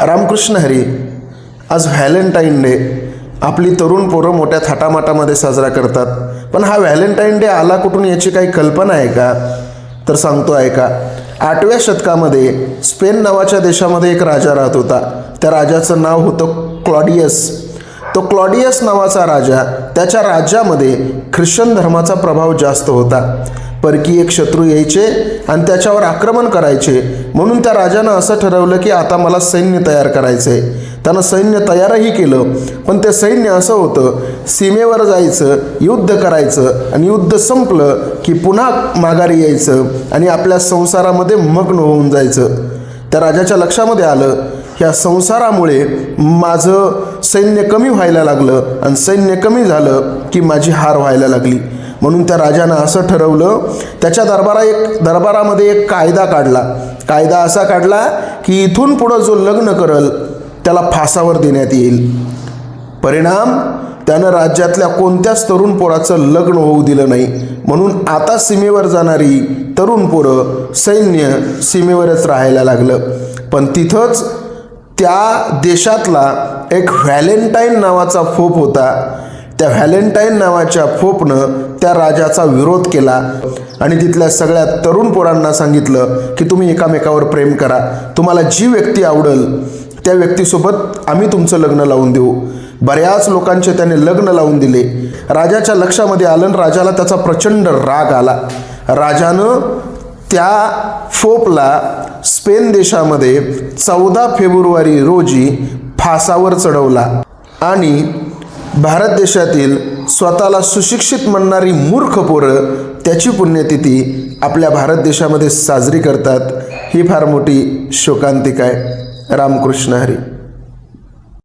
रामकृष्ण हरी आज Valentine day. आपली तरुण पोरं मोठ्या थाटामाटामध्ये साजरा करतात. पण हा व्हॅलेंटाईन डे आला कुठून याची काही कल्पना आहे का? तर सांगतो आहे का आठव्या शतकामध्ये स्पेन नावाच्या देशामध्ये एक राजा राहत होता. त्या राजाचं नाव होतं क्लॉडियस. तो क्लॉडियस नावाचा राजा त्याच्या राज्यामध्ये ख्रिश्चन धर्माचा प्रभाव जास्त होता. परकीय एक शत्रू यायचे आणि त्याच्यावर आक्रमण करायचे. म्हणून त्या राजानं असं ठरवलं की आता मला सैन्य तयार करायचं आहे त्यानं सैन्य तयारही केलं पण ते सैन्य असं होतं सीमेवर जायचं युद्ध करायचं आणि युद्ध संपलं की पुन्हा माघारी यायचं आणि आपल्या संसारामध्ये मग्न होऊन जायचं. त्या राजाच्या लक्षामध्ये आलं ह्या संसारामुळे माझं सैन्य कमी व्हायला लागलं आणि सैन्य कमी झालं की माझी हार व्हायला लागली. म्हणून त्या राजानं असं ठरवलं त्याच्या दरबारा एक दरबारामध्ये एक कायदा काढला. कायदा असा काढला की इथून पुढं जो लग्न करल त्याला फासावर देण्यात येईल. परिणाम त्यानं राज्यातल्या कोणत्याच तरुण पोराचं लग्न होऊ दिलं नाही. म्हणून आता सीमेवर जाणारी तरुण पोरं सैन्य सीमेवरच राहायला लागलं. पण तिथंच त्या देशातला एक व्हॅलेंटाईन नावाचा फोप होता. त्या व्हॅलेंटाईन नावाच्या फोपनं त्या राजाचा विरोध केला आणि तिथल्या सगळ्या तरुण पोरांना सांगितलं की तुम्ही एकामेकावर प्रेम करा. तुम्हाला जी व्यक्ती आवडेल त्या व्यक्तीसोबत आम्ही तुमचं लग्न लावून देऊ. बऱ्याच लोकांचे त्याने लग्न लावून दिले. राजाच्या लक्षामध्ये आलं राजाला त्याचा प्रचंड राग आला. राजानं त्या फोपला स्पेन देशामध्ये चौदा फेब्रुवारी रोजी फासावर चढवला आणि भारत देशातील स्वतःला सुशिक्षित म्हणणारी मूर्ख पोरं त्याची पुण्यतिथी आपल्या भारत देशामध्ये साजरी करतात. ही फार मोठी शोकांतिका आहे. रामकृष्ण हरी.